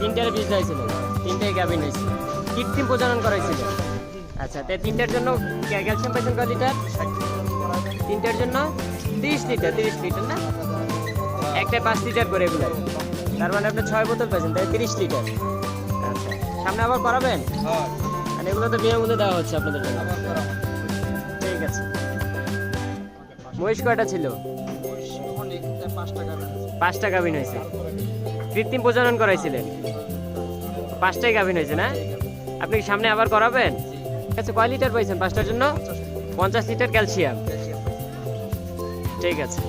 তিনটার বীজ হয়েছিল। তিনটাই গাভিন হয়েছে। কৃত্রিম প্রজনন করাইছিল। আচ্ছা তাই তিনটার জন্য ক্যা- ক্যালসিয়াম পাইছেন কয় লিটার? তিনটার জন্য তিরিশ লিটার তিরিশ লিটার না? একটা পাঁচ লিটার করে এগুলো। তার মানে আপনি ছয় বোতল পাইছেন তাই তিরিশ লিটার। সামনে আবার করাবেন? আর এগুলো তো বিয়ের মধ্যে দেওয়া হচ্ছে আপনাদের জন্য। ঠিক আছে। মহিষ কয়টা ছিল? পাঁচটা গাভিন হয়েছে। কৃত্রিম প্রজনন করাইছিলেন? পাঁচটাই গাভিন হয়েছে না? আপনি সামনে আবার করাবেন? আচ্ছা কয় লিটার পাইছেন পাঁচটার জন্য? পঞ্চাশ লিটার ক্যালসিয়াম। ঠিক আছে।